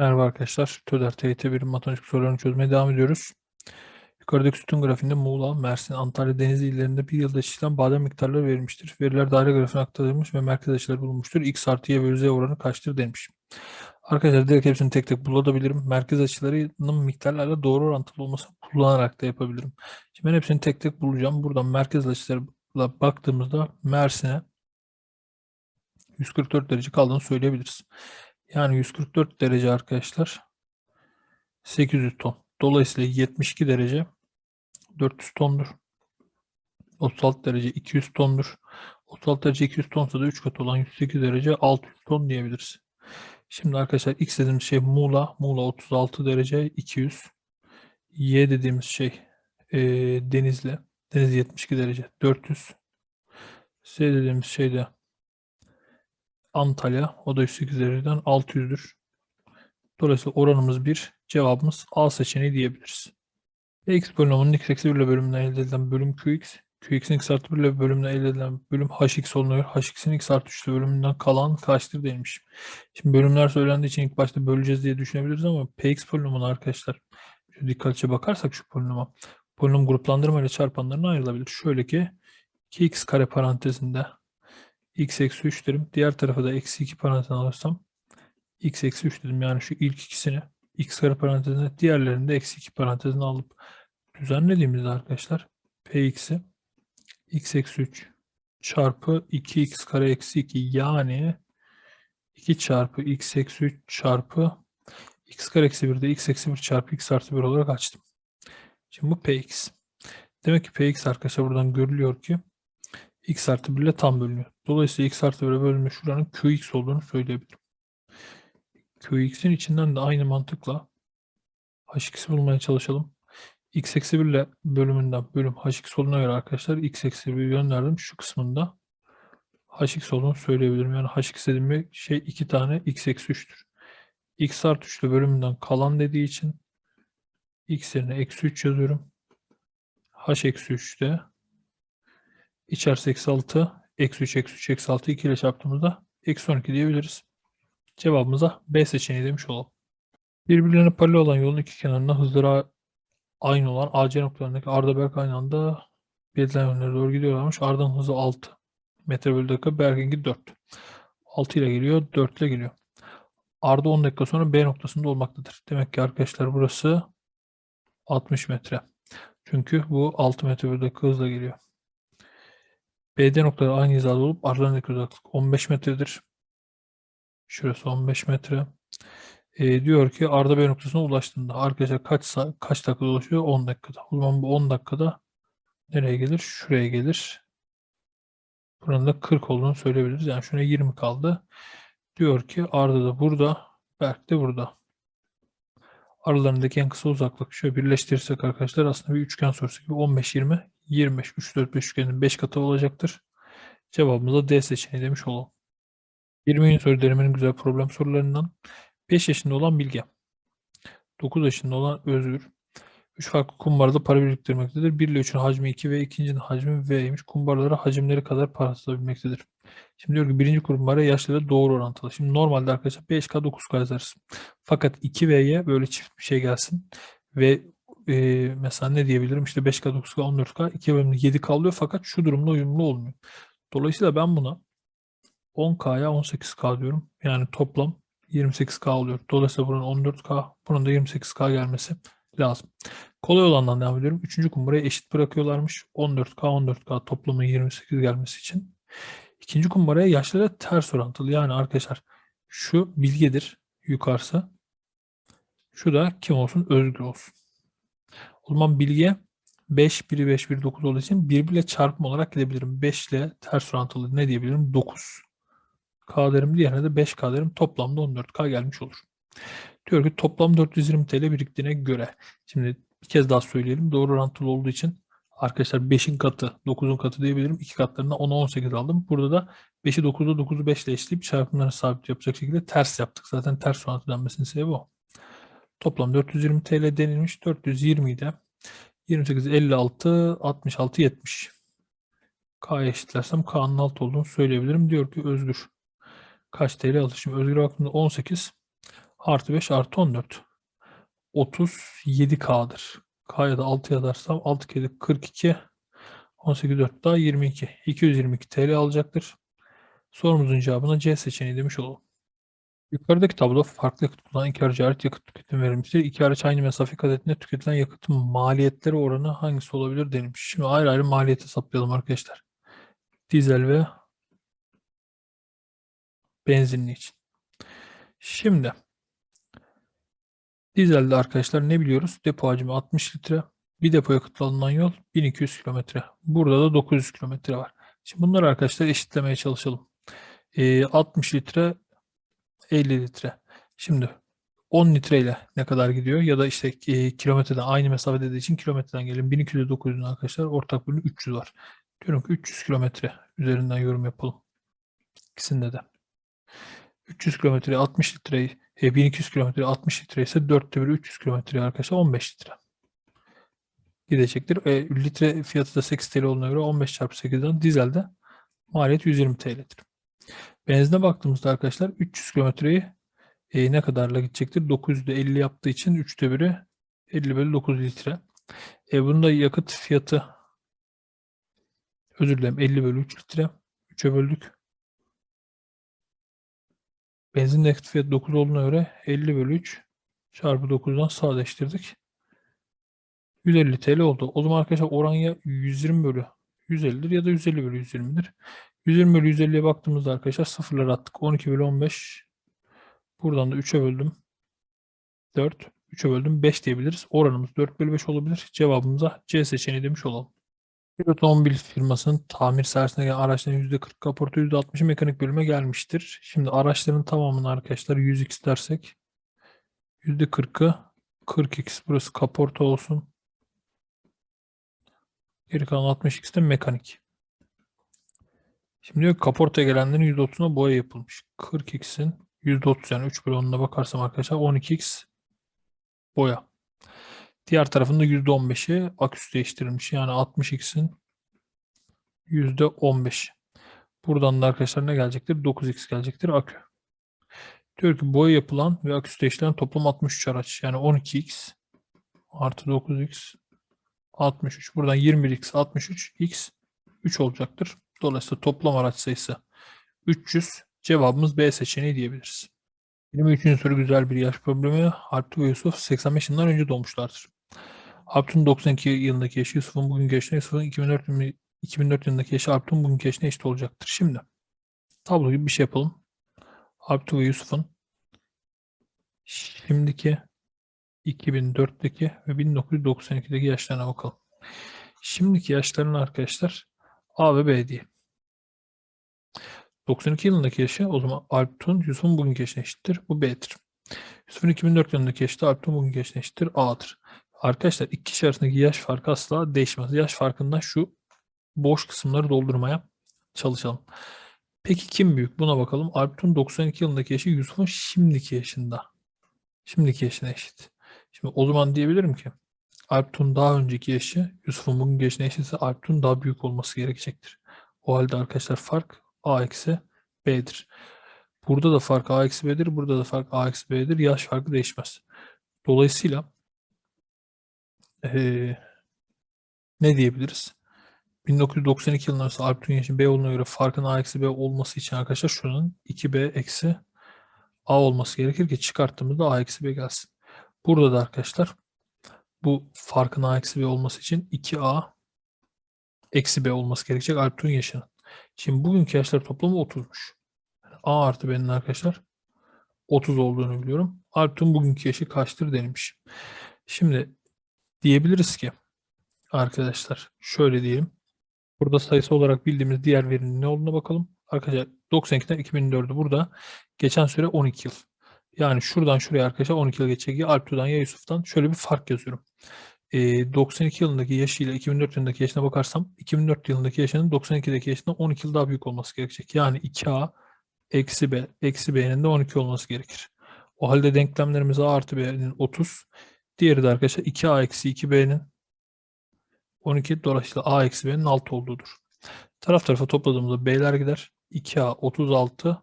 Merhaba arkadaşlar. TÖDER TYT birim matematik sorularını çözmeye devam ediyoruz. Yukarıdaki sütun grafiğinde Muğla, Mersin, Antalya, Denizli illerinde bir yılda yetiştirilen badem miktarları verilmiştir. Veriler daire grafiğine aktarılmış ve merkez açıları bulunmuştur. X artı Y bölü Z oranı kaçtır denmiş. Arkadaşlar direkt hepsini tek tek bulabilirim. Merkez açılarının miktarlarla doğru orantılı olmasını kullanarak da yapabilirim. Şimdi ben hepsini tek tek bulacağım. Buradan merkez açılarına baktığımızda Mersin'e 144 derece kaldığını söyleyebiliriz. Yani 144 derece arkadaşlar 800 ton. Dolayısıyla 72 derece 400 tondur. 36 derece 200 tondur. 36 derece 200 tonsa da 3 katı olan 108 derece 600 ton diyebiliriz. Şimdi arkadaşlar x dediğimiz şey Muğla. Muğla 36 derece 200. Y dediğimiz şey e, Denizli. Denizli 72 derece 400. Z dediğimiz şey de Antalya. O da 108 dereceden 600'dür. Dolayısıyla oranımız 1. Cevabımız A seçeneği diyebiliriz. X polinomimunun x eksi 1 ile bölümünden elde edilen bölüm Qx. Qx'in x artı 1 ile bölümünden elde edilen bölüm Hx olunuyor. Hx'in x artı 3 ile bölümünden kalan kaçtır denilmiş. Şimdi bölümler söylendiği için ilk başta böleceğiz diye düşünebiliriz ama Px polinomunu arkadaşlar şu dikkatlice bakarsak şu polinoma polinom gruplandırma ile çarpanlarına ayrılabilir. Şöyle ki 2x kare parantezinde x eksi 3 derim. Diğer tarafa da eksi 2 parantez alırsam x eksi 3 dedim. Yani şu ilk ikisini x kare parantezine diğerlerini de eksi 2 parantezine alıp düzenlediğimizde arkadaşlar px'i x eksi 3 çarpı 2x kare eksi 2 yani 2 çarpı x eksi 3 çarpı x kare eksi 1 de x eksi 1 çarpı x artı 1 olarak açtım. Şimdi bu px. Demek ki px arkadaşlar buradan görülüyor ki x artı 1 ile tam bölünüyor. Dolayısıyla x artı 1'e bölünmüş şuranın qx olduğunu söyleyebilirim. qx'in içinden de aynı mantıkla hx'i bulmaya çalışalım. x eksi 1 ile bölümünden bölüm hx olduğuna göre arkadaşlar x eksi 1'i gönderdim. Şu kısmında hx olduğunu söyleyebilirim. Yani hx dediğim bir şey iki tane x eksi 3'tür. x artı 3 ile bölümünden kalan dediği için x yerine eksi 3 yazıyorum. h eksi 3'te İçerisi eksi 6, eksi 3, eksi 3, eksi 6 2 ile çarptığımızda eksi 12 diyebiliriz. Cevabımıza B seçeneği demiş olalım. Birbirlerine paralel olan yolun iki kenarında hızları aynı olan AC noktalarındaki Arda Berk aynı anda belirtilen yönlere doğru gidiyorlarmış. Arda'nın hızı 6 metre bölü dakika, Berk'inki 4. 6 ile geliyor, 4 ile geliyor. Arda 10 dakika sonra B noktasında olmaktadır. Demek ki arkadaşlar burası 60 metre. Çünkü bu 6 metre bölü dakika hızla geliyor. BD noktaları aynı hizada olup aralarındaki uzaklık 15 metredir. Şurası 15 metre. E, diyor ki Arda B noktasına ulaştığında arkadaşlar kaç kaç dakikada ulaşıyor? 10 dakikada. O zaman bu 10 dakikada nereye gelir? Şuraya gelir. Buranın da 40 olduğunu söyleyebiliriz. Yani şuna 20 kaldı. Diyor ki Arda da burada, Berk de burada. Aralarındaki en kısa uzaklık şöyle birleştirirsek arkadaşlar aslında bir üçgen sorusu gibi 15 20 25 3 4 5 üçgenin 5 katı olacaktır. Cevabımız da D seçeneği demiş olalım. 20. soru denemenin güzel problem sorularından 5 yaşında olan Bilge 9 yaşında olan Özgür 3 farklı kumbarada para biriktirmektedir. 1 ile 3'ün hacmi 2 ve ikincinin hacmi V'ymiş. Kumbarlara hacimleri kadar para satabilmektedir. Şimdi diyor ki birinci kumbara yaşları doğru orantılı. Şimdi normalde arkadaşlar 5K 9K yazarız. Fakat 2V'ye böyle çift bir şey gelsin ve e, mesela ne diyebilirim işte 5K 9K 14K 2 bölümde 7K oluyor fakat şu durumda uyumlu olmuyor. Dolayısıyla ben buna 10K'ya 18K diyorum. Yani toplam 28K oluyor. Dolayısıyla bunun 14K, bunun da 28K gelmesi lazım. Kolay olandan devam ediyorum. Üçüncü kumbarayı eşit bırakıyorlarmış. 14K, 14K toplamı 28 gelmesi için. İkinci kumbaraya yaşları ters orantılı. Yani arkadaşlar şu bilgedir yukarısı. Şu da kim olsun? Özgür olsun. O zaman bilge 5, 1, 5, 1, 9 olduğu için birbiriyle çarpım olarak gidebilirim. 5 ile ters orantılı ne diyebilirim? 9. K derim diğerine de 5K derim. Toplamda 14K gelmiş olur. Diyor ki toplam 420 TL biriktiğine göre. Şimdi bir kez daha söyleyelim. Doğru orantılı olduğu için arkadaşlar 5'in katı 9'un katı diyebilirim. 2 katlarına 10'a 18 aldım. Burada da 5'i 9'da 9'u 5 ile eşleyip çarpımları sabit yapacak şekilde ters yaptık. Zaten ters orantı denmesinin sebebi o. Toplam 420 TL denilmiş. 420'yi de 28, 56, 66, 70. K'ya eşitlersem K'nın alt olduğunu söyleyebilirim. Diyor ki Özgür kaç TL alır? Şimdi Özgür'e baktığımda 18, Artı 5 artı 14. 37K'dır. K'ya da 6 yazarsam 6 kere 42 18 4 daha 22. 222 TL alacaktır. Sorumuzun cevabına C seçeneği demiş olalım. Yukarıdaki tablo farklı yakıt kullanan iki araca ait yakıt tüketimi verilmiştir. İki araç aynı mesafe kat tüketilen yakıtın maliyetleri oranı hangisi olabilir denilmiş. Şimdi ayrı ayrı maliyeti hesaplayalım arkadaşlar. Dizel ve benzinli için. Şimdi dizelde arkadaşlar ne biliyoruz? Depo hacmi 60 litre. Bir depo yakıtla alınan yol 1200 kilometre. Burada da 900 kilometre var. Şimdi bunları arkadaşlar eşitlemeye çalışalım. Ee, 60 litre 50 litre. Şimdi 10 litreyle ne kadar gidiyor ya da işte e, kilometreden aynı mesafe dediği için kilometreden gelin 1200 900'ün arkadaşlar ortak bölümü 300 var. Diyorum ki 300 kilometre üzerinden yorum yapalım. İkisinde de. 300 kilometre 60 litre, e, 1200 kilometre 60 litre ise 4'te 1 300 kilometre arkadaşlar 15 litre gidecektir. E, litre fiyatı da 8 TL olduğuna göre 15 çarpı 8'den dizelde maliyet 120 TL'dir. Benzine baktığımızda arkadaşlar 300 kilometreyi e, ne kadarla gidecektir? 900'de 50 yaptığı için 3'te 1'i 50 bölü 9 litre. E, bunda yakıt fiyatı özür dilerim 50 bölü 3 litre. 3'e böldük. Benzin yakıt fiyatı 9 olduğuna göre 50 bölü 3 çarpı 9'dan sadeleştirdik. 150 TL oldu. O zaman arkadaşlar oran ya 120 bölü 150'dir ya da 150 bölü 120'dir. 120 bölü 150'ye baktığımızda arkadaşlar sıfırlar attık. 12 bölü 15. Buradan da 3'e böldüm. 4. 3'e böldüm 5 diyebiliriz. Oranımız 4 bölü 5 olabilir. Cevabımıza C seçeneği demiş olalım. Bir otomobil firmasının tamir servisine gelen araçların %40 kaporta %60'ı mekanik bölüme gelmiştir. Şimdi araçların tamamını arkadaşlar 100x dersek %40'ı 40x burası kaporta olsun. Geri kalan 60x de mekanik. Şimdi diyor kaportaya gelenlerin %30'una boya yapılmış. 40x'in %30 yani 3 bölü 10'una bakarsam arkadaşlar 12x boya. Diğer tarafında %15'i aküsü değiştirilmiş. Yani 60x'in %15. Buradan da arkadaşlar ne gelecektir? 9x gelecektir akü. Diyor ki boya yapılan ve aküsü değiştirilen toplam 63 araç. Yani 12x artı 9x 63. Buradan 21x 63 x 3 olacaktır. Dolayısıyla toplam araç sayısı 300. Cevabımız B seçeneği diyebiliriz. 23. soru güzel bir yaş problemi. Alptu ve Yusuf 85 yılından önce doğmuşlardır. Alptu'nun 92 yılındaki yaşı Yusuf'un bugünkü yaşına Yusuf'un 2004, yılı- 2004 yılındaki yaşı Alptu'nun bugünkü yaşına eşit olacaktır. Şimdi tablo gibi bir şey yapalım. Alptu ve Yusuf'un şimdiki 2004'teki ve 1992'deki yaşlarına bakalım. Şimdiki yaşlarını arkadaşlar A ve B diye. 92 yılındaki yaşı o zaman Alptun Yusuf'un bugünkü yaşına eşittir. Bu B'dir. Yusuf'un 2004 yılındaki yaşı da Alptun bugünkü yaşına eşittir. A'dır. Arkadaşlar iki kişi arasındaki yaş farkı asla değişmez. Yaş farkından şu boş kısımları doldurmaya çalışalım. Peki kim büyük? Buna bakalım. Alptun 92 yılındaki yaşı Yusuf'un şimdiki yaşında. Şimdiki yaşına eşit. Şimdi o zaman diyebilirim ki Alptun daha önceki yaşı Yusuf'un bugünkü yaşına eşitse Alptun daha büyük olması gerekecektir. O halde arkadaşlar fark A eksi B'dir. Burada da fark A eksi B'dir. Burada da fark A eksi B'dir. Yaş farkı değişmez. Dolayısıyla eee, ne diyebiliriz? 1992 yılında arası Alptun yaşı B olduğuna göre farkın A eksi B olması için arkadaşlar şunun 2B eksi A olması gerekir ki çıkarttığımızda A eksi B gelsin. Burada da arkadaşlar bu farkın A eksi B olması için 2A eksi B olması gerekecek Alptun yaşının. Şimdi bugünkü yaşlar toplamı 30'muş. Yani A artı B'nin arkadaşlar 30 olduğunu biliyorum. Alptun bugünkü yaşı kaçtır denilmiş. Şimdi diyebiliriz ki arkadaşlar şöyle diyelim. Burada sayısı olarak bildiğimiz diğer verinin ne olduğuna bakalım. Arkadaşlar 92'den 2004'ü burada. Geçen süre 12 yıl. Yani şuradan şuraya arkadaşlar 12 yıl geçecek. Ya Alptu'dan ya Yusuf'tan şöyle bir fark yazıyorum. Ee, 92 yılındaki yaşıyla 2004 yılındaki yaşına bakarsam 2004 yılındaki yaşının 92'deki yaşından 12 yıl daha büyük olması gerekecek. Yani 2A eksi B eksi B'nin de 12 olması gerekir. O halde denklemlerimiz A artı B'nin 30. Diğeri de arkadaşlar 2A eksi 2B'nin 12 dolayısıyla A eksi B'nin 6 olduğudur. Taraf tarafa topladığımızda B'ler gider. 2A 36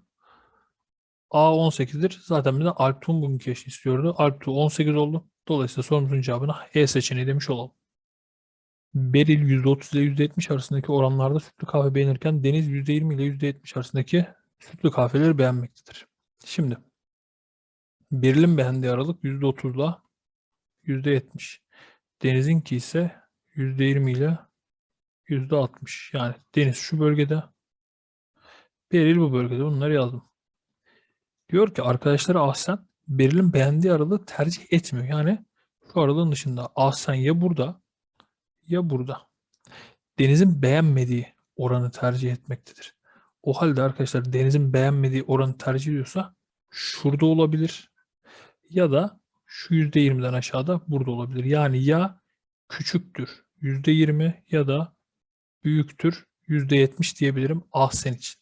A 18'dir. Zaten bir de Alptuğ'un bugünkü eşini istiyordu. Alptuğ 18 oldu. Dolayısıyla sorumuzun cevabına E seçeneği demiş olalım. Beril %30 ile %70 arasındaki oranlarda sütlü kahve beğenirken Deniz %20 ile %70 arasındaki sütlü kahveleri beğenmektedir. Şimdi Beril'in beğendiği aralık %30 ile %70. Deniz'inki ise %20 ile %60. Yani Deniz şu bölgede. Beril bu bölgede. Bunları yazdım. Diyor ki arkadaşları Ahsen Beril'in beğendiği aralığı tercih etmiyor. Yani şu aralığın dışında Ahsen ya burada ya burada. Deniz'in beğenmediği oranı tercih etmektedir. O halde arkadaşlar Deniz'in beğenmediği oranı tercih ediyorsa şurada olabilir ya da şu %20'den aşağıda burada olabilir. Yani ya küçüktür %20 ya da büyüktür %70 diyebilirim Ahsen için.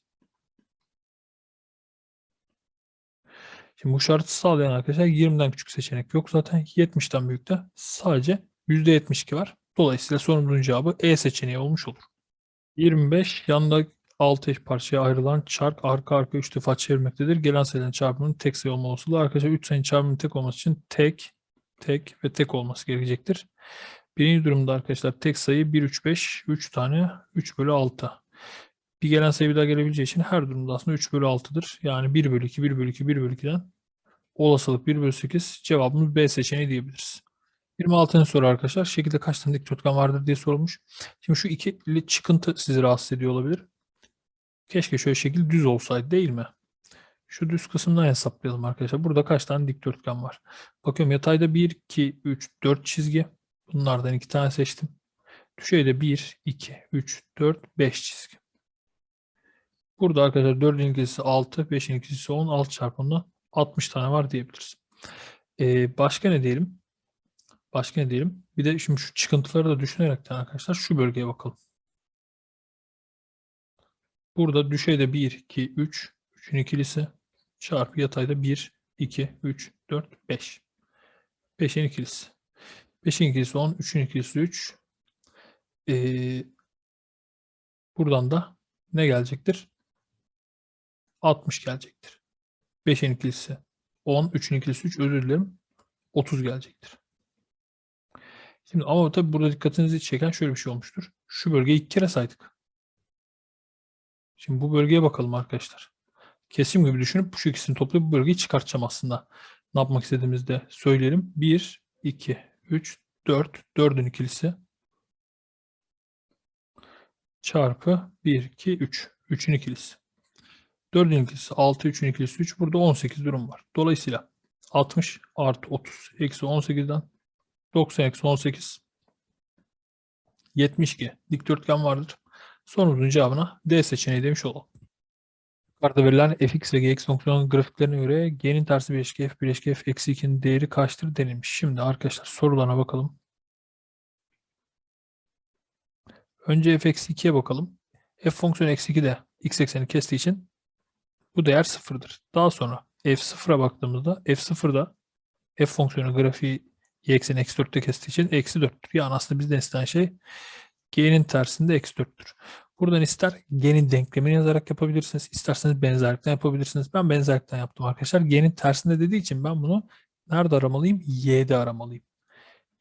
Şimdi bu şartı sağlayan arkadaşlar 20'den küçük seçenek yok zaten. 70'ten büyük de sadece %72 var. Dolayısıyla sorumuzun cevabı E seçeneği olmuş olur. 25 yanda 6 eş parçaya ayrılan çark arka arka 3 defa çevirmektedir. Gelen sayıların çarpımının tek sayı olma olasılığı. Arkadaşlar 3 sayının çarpımının tek olması için tek, tek ve tek olması gerekecektir. Birinci durumda arkadaşlar tek sayı 1, 3, 5, 3 tane 3 bölü 6. Bir gelen sayı bir daha gelebileceği için her durumda aslında 3 bölü 6'dır. Yani 1 bölü 2, 1 bölü 2, 1 bölü 2'den olasılık 1 bölü 8 cevabımız B seçeneği diyebiliriz. 26. soru arkadaşlar. Şekilde kaç tane dikdörtgen vardır diye sorulmuş. Şimdi şu ikili çıkıntı sizi rahatsız ediyor olabilir. Keşke şöyle şekil düz olsaydı değil mi? Şu düz kısımdan hesaplayalım arkadaşlar. Burada kaç tane dikdörtgen var? Bakıyorum yatayda 1, 2, 3, 4 çizgi. Bunlardan 2 tane seçtim. Düşeyde 1, 2, 3, 4, 5 çizgi. Burada arkadaşlar 4'ün ikilisi 6, 5'in ikilisi 10, 6 çarpımda 60 tane var diyebiliriz. Ee, başka ne diyelim? Başka ne diyelim? Bir de şimdi şu çıkıntıları da düşünerekten arkadaşlar şu bölgeye bakalım. Burada düşeyde 1, 2, 3, 3'ün ikilisi çarpı yatayda 1, 2, 3, 4, 5. 5'in ikilisi. 5'in ikilisi 10, 3'ün ikilisi 3. Ee, buradan da ne gelecektir? 60 gelecektir. 5'in ikilisi 10, 3'ün ikilisi 3 özür dilerim. 30 gelecektir. Şimdi ama tabii burada dikkatinizi çeken şöyle bir şey olmuştur. Şu bölgeyi iki kere saydık. Şimdi bu bölgeye bakalım arkadaşlar. Kesim gibi düşünüp şu ikisini toplayıp bu bölgeyi çıkartacağım aslında. Ne yapmak istediğimizde söyleyelim. 1, 2, 3, 4. 4'ün ikilisi. Çarpı 1, 2, 3. 3'ün ikilisi. 4'ün ikilisi 6, 3'ün ikilisi 3. Burada 18 durum var. Dolayısıyla 60 artı 30 eksi 18'den 90 eksi 18 72 dikdörtgen vardır. Sorumuzun cevabına D seçeneği demiş olalım. Yukarıda verilen fx ve gx fonksiyonun grafiklerine göre g'nin tersi bileşke f bileşke f eksi 2'nin değeri kaçtır denilmiş. Şimdi arkadaşlar sorularına bakalım. Önce f eksi 2'ye bakalım. f fonksiyonu eksi 2 de x ekseni kestiği için bu değer sıfırdır. Daha sonra f0'a baktığımızda f0'da f fonksiyonu grafiği y ekseni eksi 4'te kestiği için eksi 4'tür. Yani aslında bizden istenen şey g'nin tersinde eksi 4'tür. Buradan ister g'nin denklemini yazarak yapabilirsiniz. isterseniz benzerlikten yapabilirsiniz. Ben benzerlikten yaptım arkadaşlar. G'nin tersinde dediği için ben bunu nerede aramalıyım? Y'de aramalıyım.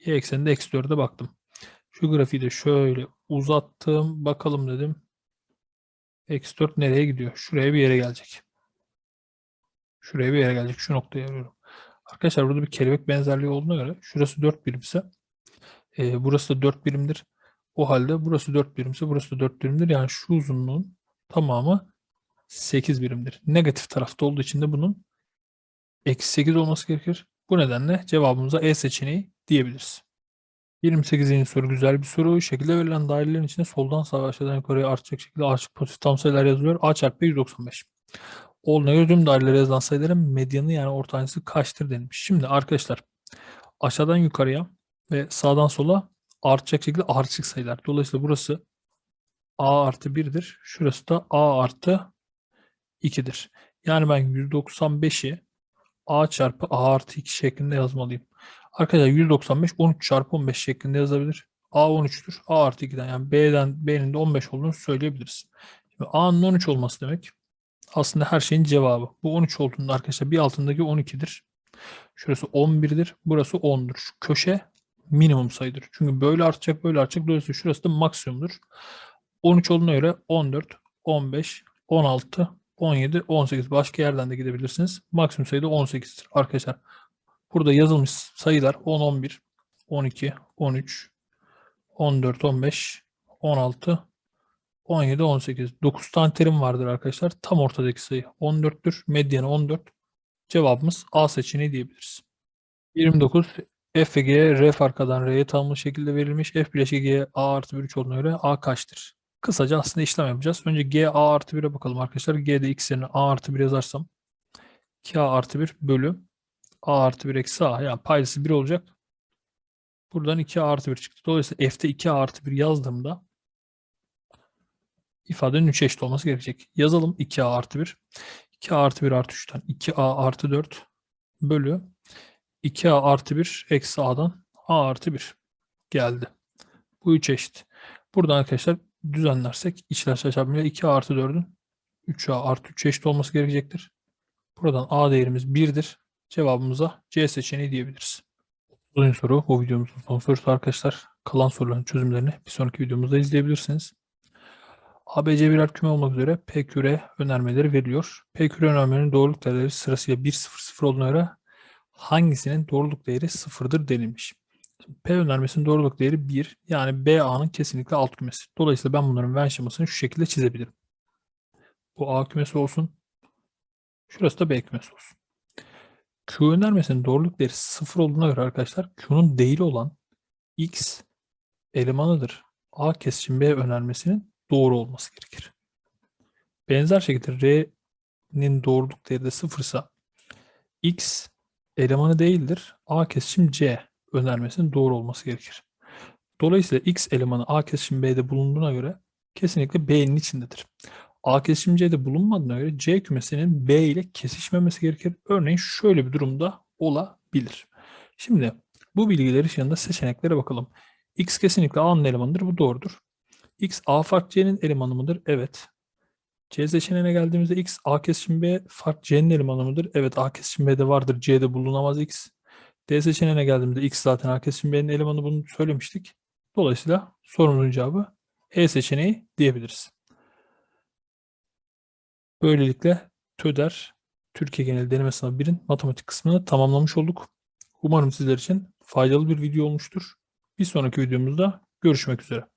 Y ekseninde eksi 4'e baktım. Şu grafiği de şöyle uzattım. Bakalım dedim. Eksi 4 nereye gidiyor? Şuraya bir yere gelecek. Şuraya bir yere gelecek. Şu noktaya arıyorum. Arkadaşlar burada bir kelebek benzerliği olduğuna göre şurası 4 birimse e, burası da 4 birimdir. O halde burası 4 birimse burası da 4 birimdir. Yani şu uzunluğun tamamı 8 birimdir. Negatif tarafta olduğu için de bunun eksi 8 olması gerekir. Bu nedenle cevabımıza E seçeneği diyebiliriz. 28. soru güzel bir soru. Şekilde verilen dairelerin içinde soldan sağa aşağıdan yukarıya artacak şekilde açık pozitif tam sayılar yazılıyor. A çarpı 195. Olduğuna göre tüm dairelere yazılan sayıların medyanı yani ortancası kaçtır denilmiş. Şimdi arkadaşlar aşağıdan yukarıya ve sağdan sola artacak şekilde ardışık sayılar. Dolayısıyla burası a artı 1'dir. Şurası da a artı 2'dir. Yani ben 195'i a çarpı a artı 2 şeklinde yazmalıyım. Arkadaşlar 195 13 çarpı 15 şeklinde yazabilir. a 13'tür. a artı 2'den yani b'den b'nin de 15 olduğunu söyleyebiliriz. Şimdi a'nın 13 olması demek aslında her şeyin cevabı. Bu 13 olduğunda arkadaşlar bir altındaki 12'dir. Şurası 11'dir. Burası 10'dur. Şu köşe minimum sayıdır. Çünkü böyle artacak böyle artacak. Dolayısıyla şurası da maksimumdur. 13 olduğuna göre 14, 15, 16, 17, 18. Başka yerden de gidebilirsiniz. Maksimum sayı da 18'dir arkadaşlar. Burada yazılmış sayılar 10, 11, 12, 13, 14, 15, 16, 17, 18. 9 tane terim vardır arkadaşlar. Tam ortadaki sayı 14'tür. Medyanı 14. Cevabımız A seçeneği diyebiliriz. 29. F ve G R farkadan R'ye tanımlı şekilde verilmiş. F bileşik G A artı 1 3 olduğuna göre A kaçtır? Kısaca aslında işlem yapacağız. Önce G A artı 1'e bakalım arkadaşlar. G'de x yerine A artı 1 yazarsam 2A artı 1 bölü A artı 1 eksi A. Yani paydası 1 olacak. Buradan 2A artı 1 çıktı. Dolayısıyla F'te 2A artı 1 yazdığımda ifadenin 3 eşit olması gerekecek. Yazalım 2A artı 1. 2A artı 1 artı 3'ten 2A artı 4 bölü 2A artı 1 eksi A'dan A artı 1 geldi. Bu 3 eşit. Buradan arkadaşlar düzenlersek içler çarpımıyla 2A artı 4'ün 3A artı 3 eşit olması gerekecektir. Buradan A değerimiz 1'dir. Cevabımıza C seçeneği diyebiliriz. Uzun soru bu videomuzun son sorusu arkadaşlar. Kalan soruların çözümlerini bir sonraki videomuzda izleyebilirsiniz. ABC birer küme olmak üzere P küre önermeleri veriliyor. P küre önermelerinin doğruluk değerleri sırasıyla 1, 0, 0 olduğuna göre hangisinin doğruluk değeri sıfırdır denilmiş. P önermesinin doğruluk değeri 1. Yani BA'nın kesinlikle alt kümesi. Dolayısıyla ben bunların Venn şemasını şu şekilde çizebilirim. Bu A kümesi olsun. Şurası da B kümesi olsun. Q önermesinin doğruluk değeri sıfır olduğuna göre arkadaşlar Q'nun değili olan X elemanıdır. A kesişim B önermesinin doğru olması gerekir. Benzer şekilde R'nin doğruluk değeri de sıfırsa X elemanı değildir. A kesişim C önermesinin doğru olması gerekir. Dolayısıyla X elemanı A kesişim B'de bulunduğuna göre kesinlikle B'nin içindedir. A kesişim C'de bulunmadığına göre C kümesinin B ile kesişmemesi gerekir. Örneğin şöyle bir durumda olabilir. Şimdi bu bilgiler ışığında seçeneklere bakalım. X kesinlikle A'nın elemanıdır. Bu doğrudur. X A fark C'nin elemanı mıdır? Evet. C seçeneğine geldiğimizde X A kesişim B fark C'nin elemanı mıdır? Evet A kesişim B'de vardır. C'de bulunamaz X. D seçeneğine geldiğimizde X zaten A kesişim B'nin elemanı bunu söylemiştik. Dolayısıyla sorumuzun cevabı E seçeneği diyebiliriz. Böylelikle TÖDER Türkiye Genel Deneme Sınavı 1'in matematik kısmını tamamlamış olduk. Umarım sizler için faydalı bir video olmuştur. Bir sonraki videomuzda görüşmek üzere.